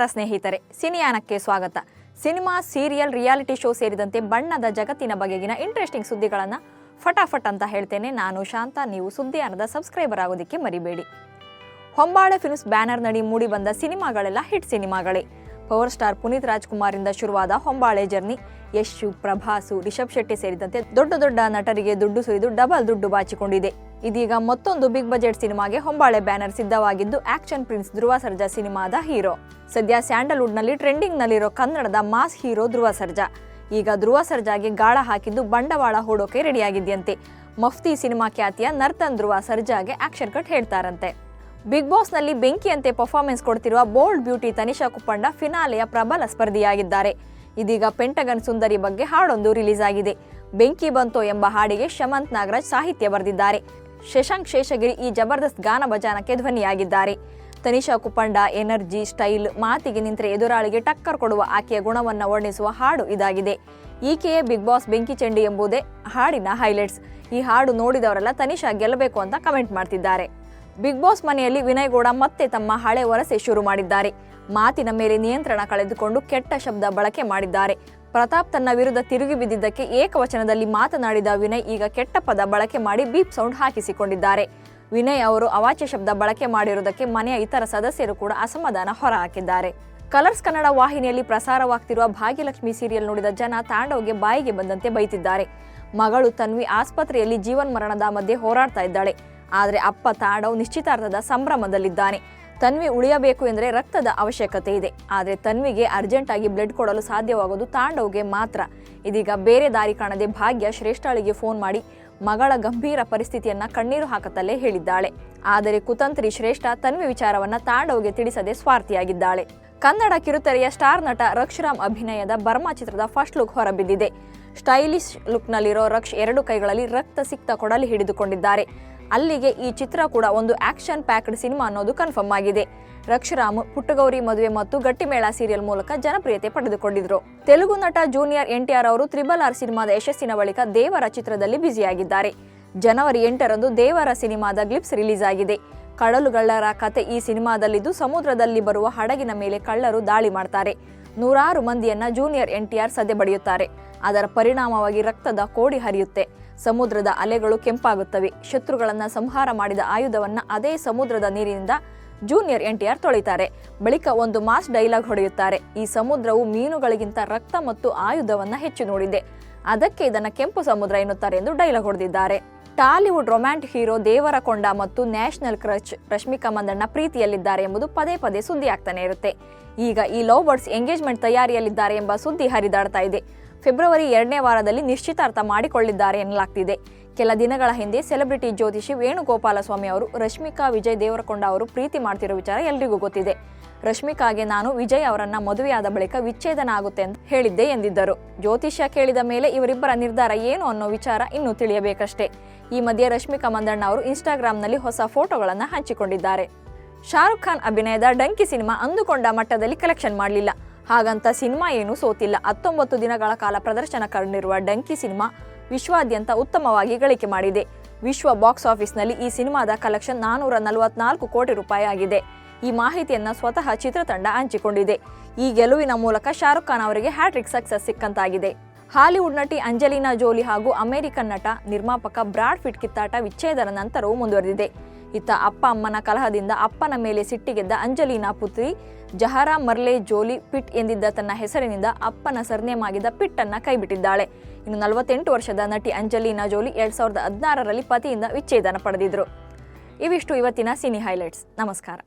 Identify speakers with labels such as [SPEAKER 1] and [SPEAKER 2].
[SPEAKER 1] ನಮಸ್ಕಾರ ಸ್ನೇಹಿತರೆ, ಸಿನಿಯಾನಕ್ಕೆ ಸ್ವಾಗತ. ಸಿನಿಮಾ, ಸೀರಿಯಲ್, ರಿಯಾಲಿಟಿ ಶೋ ಸೇರಿದಂತೆ ಬಣ್ಣದ ಜಗತ್ತಿನ ಬಗೆಗಿನ ಇಂಟ್ರೆಸ್ಟಿಂಗ್ ಸುದ್ದಿಗಳನ್ನು ಫಟಾಫಟ್ ಅಂತ ಹೇಳ್ತೇನೆ. ನಾನು ಶಾಂತ, ನೀವು ಸುದ್ದಿಯಾನದ ಸಬ್ಸ್ಕ್ರೈಬರ್ ಆಗೋದಕ್ಕೆ ಮರಿಬೇಡಿ. ಹೊಂಬಾಳೆ ಫಿಲ್ಮ್ಸ್ ಬ್ಯಾನರ್ ನಡಿ ಮೂಡಿ ಬಂದ ಸಿನಿಮಾಗಳೆಲ್ಲ ಹಿಟ್ ಸಿನಿಮಾಗಳೇ. ಪವರ್ ಸ್ಟಾರ್ ಪುನೀತ್ ರಾಜ್ಕುಮಾರ್ ಇಂದ ಶುರುವಾದ ಹೊಂಬಾಳೆ ಜರ್ನಿ, ಯಶು, ಪ್ರಭಾಸು, ರಿಷಬ್ ಶೆಟ್ಟಿ ಸೇರಿದಂತೆ ದೊಡ್ಡ ದೊಡ್ಡ ನಟರಿಗೆ ದುಡ್ಡು ಸುರಿದು ಡಬಲ್ ದುಡ್ಡು ಬಾಚಿಕೊಂಡಿದೆ. ಇದೀಗ ಮತ್ತೊಂದು ಬಿಗ್ ಬಜೆಟ್ ಸಿನಿಮಾಗೆ ಹೊಂಬಾಳೆ ಬ್ಯಾನರ್ ಸಿದ್ಧವಾಗಿದ್ದು ಆಕ್ಷನ್ ಪ್ರಿನ್ಸ್ ಧ್ರುವ ಸರ್ಜಾ ಸಿನಿಮಾದ ಹೀರೋ. ಸದ್ಯ ಸ್ಯಾಂಡಲ್ವುಡ್ನಲ್ಲಿ ಟ್ರೆಂಡಿಂಗ್ನಲ್ಲಿರೋ ಕನ್ನಡದ ಮಾಸ್ ಹೀರೋ ಧ್ರುವ ಸರ್ಜಾ. ಈಗ ಧ್ರುವ ಸರ್ಜಾಗೆ ಗಾಳ ಹಾಕಿದ್ದು ಬಂಡವಾಳ ಹೂಡೋಕೆ ರೆಡಿಯಾಗಿದ್ಯಂತೆ. ಮಫ್ತಿ ಸಿನಿಮಾ ಖ್ಯಾತಿಯ ನರ್ತನ್ ಧ್ರುವ ಸರ್ಜಾಗೆ ಆಕ್ಷನ್ ಕಟ್ ಹೇಳ್ತಾರಂತೆ. ಬಿಗ್ ಬಾಸ್ನಲ್ಲಿ ಬೆಂಕಿಯಂತೆ ಪರ್ಫಾರ್ಮೆನ್ಸ್ ಕೊಡ್ತಿರುವ ಬೋಲ್ಡ್ ಬ್ಯೂಟಿ ತನಿಷಾ ಕುಪ್ಪಂಡ ಫಿನಾಲೆಯ ಪ್ರಬಲ ಸ್ಪರ್ಧಿಯಾಗಿದ್ದಾರೆ. ಇದೀಗ ಪೆಂಟಗನ್ ಸುಂದರಿ ಬಗ್ಗೆ ಹಾಡೊಂದು ರಿಲೀಸ್ ಆಗಿದೆ. ಬೆಂಕಿ ಬಂತೋ ಎಂಬ ಹಾಡಿಗೆ ಶಮಂತ್ ನಾಗರಾಜ್ ಸಾಹಿತ್ಯ ಬರೆದಿದ್ದಾರೆ. ಶಶಾಂಕ್ ಶೇಷಗಿರಿ ಈ ಜಬರ್ದಸ್ತ್ ಗಾನ ಭಜಾನಕ್ಕೆ ಧ್ವನಿಯಾಗಿದ್ದಾರೆ. ತನಿಷಾ ಕುಪಂಡ ಎನರ್ಜಿ ಸ್ಟೈಲ್ ಮಾತಿಗೆ ನಿಂತರೆ ಎದುರಾಳಿಗೆ ಟಕ್ಕರ್ ಕೊಡುವ ಆಕೆಯ ಗುಣವನ್ನು ವರ್ಣಿಸುವ ಹಾಡು ಇದಾಗಿದೆ. ಈಕೆಯೇ ಬಿಗ್ ಬಾಸ್ ಬೆಂಕಿ ಚೆಂಡಿ ಎಂಬುದೇ ಹಾಡಿನ ಹೈಲೈಟ್ಸ್. ಈ ಹಾಡು ನೋಡಿದವರೆಲ್ಲ ತನಿಷಾ ಗೆಲ್ಲಬೇಕು ಅಂತ ಕಮೆಂಟ್ ಮಾಡ್ತಿದ್ದಾರೆ. ಬಿಗ್ ಬಾಸ್ ಮನೆಯಲ್ಲಿ ವಿನಯ್ ಗೌಡ ಮತ್ತೆ ತಮ್ಮ ಹಳೆ ವರಸೆ ಶುರು ಮಾಡಿದ್ದಾರೆ. ಮಾತಿನ ಮೇಲೆ ನಿಯಂತ್ರಣ ಕಳೆದುಕೊಂಡು ಕೆಟ್ಟ ಶಬ್ದ ಬಳಕೆ ಮಾಡಿದ್ದಾರೆ. ಪ್ರತಾಪ್ ತನ್ನ ವಿರುದ್ಧ ತಿರುಗಿ ಬಿದ್ದಿದ್ದಕ್ಕೆ ಏಕವಚನದಲ್ಲಿ ಮಾತನಾಡಿದ ವಿನಯ್ ಈಗ ಕೆಟ್ಟ ಪದ ಬಳಕೆ ಮಾಡಿ ಬೀಪ್ ಸೌಂಡ್ ಹಾಕಿಸಿಕೊಂಡಿದ್ದಾರೆ. ವಿನಯ್ ಅವರು ಅವಾಚ್ಯ ಶಬ್ದ ಬಳಕೆ ಮಾಡಿರುವುದಕ್ಕೆ ಮನೆಯ ಇತರ ಸದಸ್ಯರು ಕೂಡ ಅಸಮಾಧಾನ ಹೊರಹಾಕಿದ್ದಾರೆ. ಕಲರ್ಸ್ ಕನ್ನಡ ವಾಹಿನಿಯಲ್ಲಿ ಪ್ರಸಾರವಾಗ್ತಿರುವ ಭಾಗ್ಯಲಕ್ಷ್ಮಿ ಸೀರಿಯಲ್ ನೋಡಿದ ಜನ ತಾಂಡವ್ಗೆ ಬಾಯಿಗೆ ಬಂದಂತೆ ಬೈತಿದ್ದಾರೆ. ಮಗಳು ತನ್ವಿ ಆಸ್ಪತ್ರೆಯಲ್ಲಿ ಜೀವನ್ಮರಣದ ಮಧ್ಯೆ ಹೋರಾಡ್ತಾ ಇದ್ದಾಳೆ. ಆದರೆ ಅಪ್ಪ ತಾಂಡವ್ ನಿಶ್ಚಿತಾರ್ಥದ ಸಂಭ್ರಮದಲ್ಲಿದ್ದಾನೆ. ತನ್ವಿ ಉಳಿಯಬೇಕು ಎಂದರೆ ರಕ್ತದ ಅವಶ್ಯಕತೆ ಇದೆ. ಆದರೆ ತನ್ವಿಗೆ ಅರ್ಜೆಂಟ್ ಆಗಿ ಬ್ಲಡ್ ಕೊಡಲು ಸಾಧ್ಯವಾಗೋದು ತಾಂಡವ್ಗೆ ಮಾತ್ರ. ಇದೀಗ ಬೇರೆ ದಾರಿ ಕಾಣದೆ ಭಾಗ್ಯ ಶ್ರೇಷ್ಠಳಿಗೆ ಫೋನ್ ಮಾಡಿ ಮಗಳ ಗಂಭೀರ ಪರಿಸ್ಥಿತಿಯನ್ನ ಕಣ್ಣೀರು ಹಾಕತಲ್ಲೇ ಹೇಳಿದ್ದಾಳೆ. ಆದರೆ ಕುತಂತ್ರಿ ಶ್ರೇಷ್ಠ ತನ್ವಿ ವಿಚಾರವನ್ನ ತಾಂಡವ್ಗೆ ತಿಳಿಸದೆ ಸ್ವಾರ್ಥಿಯಾಗಿದ್ದಾಳೆ. ಕನ್ನಡ ಕಿರುತೆರೆಯ ಸ್ಟಾರ್ ನಟ ರಕ್ಷರಾಮ್ ಅಭಿನಯದ ಬರ್ಮಾ ಚಿತ್ರದ ಫಸ್ಟ್ ಲುಕ್ ಹೊರಬಿದ್ದಿದೆ. ಸ್ಟೈಲಿಶ್ ಲುಕ್ನಲ್ಲಿರೋ ರಕ್ಷ್ ಎರಡು ಕೈಗಳಲ್ಲಿ ರಕ್ತ ಸಿಕ್ತ ಕೊಡಲಿ ಹಿಡಿದುಕೊಂಡಿದ್ದಾರೆ. ಅಲ್ಲಿಗೆ ಈ ಚಿತ್ರ ಕೂಡ ಒಂದು ಆಕ್ಷನ್ ಪ್ಯಾಕ್ಡ್ ಸಿನಿಮಾ ಅನ್ನೋದು ಕನ್ಫರ್ಮ್ ಆಗಿದೆ. ರಕ್ಷರಾಮ್ ಪುಟ್ಟಗೌರಿ ಮದುವೆ ಮತ್ತು ಗಟ್ಟಿಮೇಳ ಸೀರಿಯಲ್ ಮೂಲಕ ಜನಪ್ರಿಯತೆ ಪಡೆದುಕೊಂಡಿದ್ರು. ತೆಲುಗು ನಟ ಜೂನಿಯರ್ ಎನ್ಟಿಆರ್ ಅವರು ತ್ರಿಬಲ್ ಆರ್ ಸಿನಿಮಾದ ಯಶಸ್ಸಿನ ಬಳಿಕ ದೇವರ ಚಿತ್ರದಲ್ಲಿ ಬ್ಯುಸಿಯಾಗಿದ್ದಾರೆ. ಜನವರಿ ಎಂಟರಂದು ದೇವರ ಸಿನಿಮಾದ ಗ್ಲಿಪ್ಸ್ ರಿಲೀಸ್ ಆಗಿದೆ. ಕಡಲುಗಳ್ಳರ ಕತೆ ಈ ಸಿನಿಮಾದಲ್ಲಿದ್ದು ಸಮುದ್ರದಲ್ಲಿ ಬರುವ ಹಡಗಿನ ಮೇಲೆ ಕಳ್ಳರು ದಾಳಿ ಮಾಡ್ತಾರೆ. ನೂರಾರು ಮಂದಿಯನ್ನ ಜೂನಿಯರ್ ಎನ್ಟಿಆರ್ ಸದೆ ಬಡಿಯುತ್ತಾರೆ. ಅದರ ಪರಿಣಾಮವಾಗಿ ರಕ್ತದ ಕೋಡಿ ಹರಿಯುತ್ತೆ. ಸಮುದ್ರದ ಅಲೆಗಳು ಕೆಂಪಾಗುತ್ತವೆ. ಶತ್ರುಗಳನ್ನ ಸಂಹಾರ ಮಾಡಿದ ಆಯುಧವನ್ನ ಅದೇ ಸಮುದ್ರದ ನೀರಿನಿಂದ ಜೂನಿಯರ್ ಎನ್ಟಿಆರ್ ತೊಳಿತಾರೆ. ಬಳಿಕ ಒಂದು ಮಾಸ್ ಡೈಲಾಗ್ ಹೊಡೆಯುತ್ತಾರೆ. ಈ ಸಮುದ್ರವು ಮೀನುಗಳಿಗಿಂತ ರಕ್ತ ಮತ್ತು ಆಯುಧವನ್ನ ಹೆಚ್ಚು ನೋಡಿದೆ. ಅದಕ್ಕೆ ಇದನ್ನ ಕೆಂಪು ಸಮುದ್ರ ಎನ್ನುತ್ತಾರೆ ಎಂದು ಡೈಲಾಗ್ ಹೊಡೆದಿದ್ದಾರೆ. ಟಾಲಿವುಡ್ ರೊಮ್ಯಾಂಟಿಕ್ ಹೀರೋ ದೇವರಕೊಂಡ ಮತ್ತು ನ್ಯಾಷನಲ್ ಕ್ರಚ್ ರಶ್ಮಿಕಾ ಮಂದಣ್ಣ ಪ್ರೀತಿಯಲ್ಲಿದ್ದಾರೆ ಎಂಬುದು ಪದೇ ಪದೇ ಸುದ್ದಿ ಆಗ್ತಾನೆ ಇರುತ್ತೆ. ಈಗ ಈ ಲವ್ ಬರ್ಡ್ಸ್ ಎಂಗೇಜ್ಮೆಂಟ್ ತಯಾರಿಯಲ್ಲಿದ್ದಾರೆ ಎಂಬ ಸುದ್ದಿ ಹರಿದಾಡ್ತಾ ಇದೆ. ಫೆಬ್ರವರಿ ಎರಡನೇ ವಾರದಲ್ಲಿ ನಿಶ್ಚಿತಾರ್ಥ ಮಾಡಿಕೊಳ್ಳಿದ್ದಾರೆ ಎನ್ನಲಾಗ್ತಿದೆ. ಕೆಲ ದಿನಗಳ ಹಿಂದೆ ಸೆಲೆಬ್ರಿಟಿ ಜ್ಯೋತಿಷಿ ವೇಣುಗೋಪಾಲಸ್ವಾಮಿ ಅವರು ರಶ್ಮಿಕಾ, ವಿಜಯ್ ದೇವರಕೊಂಡ ಅವರು ಪ್ರೀತಿ ಮಾಡ್ತಿರೋ ವಿಚಾರ ಎಲ್ರಿಗೂ ಗೊತ್ತಿದೆ. ರಶ್ಮಿಕಾಗೆ ನಾನು ವಿಜಯ್ ಅವರನ್ನ ಮದುವೆಯಾದ ಬಳಿಕ ವಿಚ್ಛೇದನ ಆಗುತ್ತೆ ಅಂತ ಹೇಳಿದ್ದೆ ಎಂದಿದ್ದರು. ಜ್ಯೋತಿಷ್ಯ ಕೇಳಿದ ಮೇಲೆ ಇವರಿಬ್ಬರ ನಿರ್ಧಾರ ಏನು ಅನ್ನೋ ವಿಚಾರ ಇನ್ನೂ ತಿಳಿಯಬೇಕಷ್ಟೇ. ಈ ಮಧ್ಯೆ ರಶ್ಮಿಕಾ ಮಂದಣ್ಣ ಅವರು ಇನ್ಸ್ಟಾಗ್ರಾಂನಲ್ಲಿ ಹೊಸ ಫೋಟೋಗಳನ್ನು ಹಂಚಿಕೊಂಡಿದ್ದಾರೆ. ಶಾರುಖ್ ಖಾನ್ ಅಭಿನಯದ ಡಂಕಿ ಸಿನಿಮಾ ಅಂದುಕೊಂಡ ಮಟ್ಟದಲ್ಲಿ ಕಲೆಕ್ಷನ್ ಮಾಡಲಿಲ್ಲ. ಹಾಗಂತ ಸಿನಿಮಾ ಏನೂ ಸೋತಿಲ್ಲ. ಹತ್ತೊಂಬತ್ತು ದಿನಗಳ ಕಾಲ ಪ್ರದರ್ಶನ ಕಂಡಿರುವ ಡಂಕಿ ಸಿನಿಮಾ ವಿಶ್ವಾದ್ಯಂತ ಉತ್ತಮವಾಗಿ ಗಳಿಕೆ ಮಾಡಿದೆ. ವಿಶ್ವ ಬಾಕ್ಸ್ ಆಫೀಸ್ನಲ್ಲಿ ಈ ಸಿನಿಮಾದ ಕಲೆಕ್ಷನ್ ನಾನೂರ ನಲವತ್ನಾಲ್ಕು ಕೋಟಿ ರೂಪಾಯಿ ಆಗಿದೆ. ಈ ಮಾಹಿತಿಯನ್ನು ಸ್ವತಃ ಚಿತ್ರತಂಡ ಹಂಚಿಕೊಂಡಿದೆ. ಈ ಗೆಲುವಿನ ಮೂಲಕ ಶಾರುಖ್ ಖಾನ್ ಅವರಿಗೆ ಹ್ಯಾಟ್ರಿಕ್ ಸಕ್ಸಸ್ ಸಿಕ್ಕಂತಾಗಿದೆ. ಹಾಲಿವುಡ್ ನಟಿ ಅಂಜಲಿನಾ ಜೋಲಿ ಹಾಗೂ ಅಮೆರಿಕನ್ ನಟ ನಿರ್ಮಾಪಕ ಬ್ರಾಡ್ ಫಿಟ್ ಕಿತ್ತಾಟ ವಿಚ್ಛೇದನ ನಂತರವೂ ಮುಂದುವರೆದಿದೆ. ಇತ್ತ ಅಪ್ಪ ಅಮ್ಮನ ಕಲಹದಿಂದ ಅಪ್ಪನ ಮೇಲೆ ಸಿಟ್ಟಿಗೆದ್ದ ಅಂಜಲಿನಾ ಪುತ್ರಿ ಜಹರಾ ಮರ್ಲೆ ಜೋಲಿ ಪಿಟ್ ಎಂದಿದ್ದ ತನ್ನ ಹೆಸರಿನಿಂದ ಅಪ್ಪನ ಸರ್ನೇಮ್ ಆಗಿದ್ದ ಪಿಟ್ ಅನ್ನ ಕೈಬಿಟ್ಟಿದ್ದಾಳೆ. ಇನ್ನು ನಲವತ್ತೆಂಟು ವರ್ಷದ ನಟಿ ಅಂಜಲಿನಾ ಜೋಲಿ ಎರಡ್ ಸಾವಿರದ ಹದಿನಾರರಲ್ಲಿ ಪತಿಯಿಂದ ವಿಚ್ಛೇದನ ಪಡೆದಿದ್ರು. ಇವಿಷ್ಟು ಇವತ್ತಿನ ಸಿನಿ ಹೈಲೈಟ್ಸ್. ನಮಸ್ಕಾರ.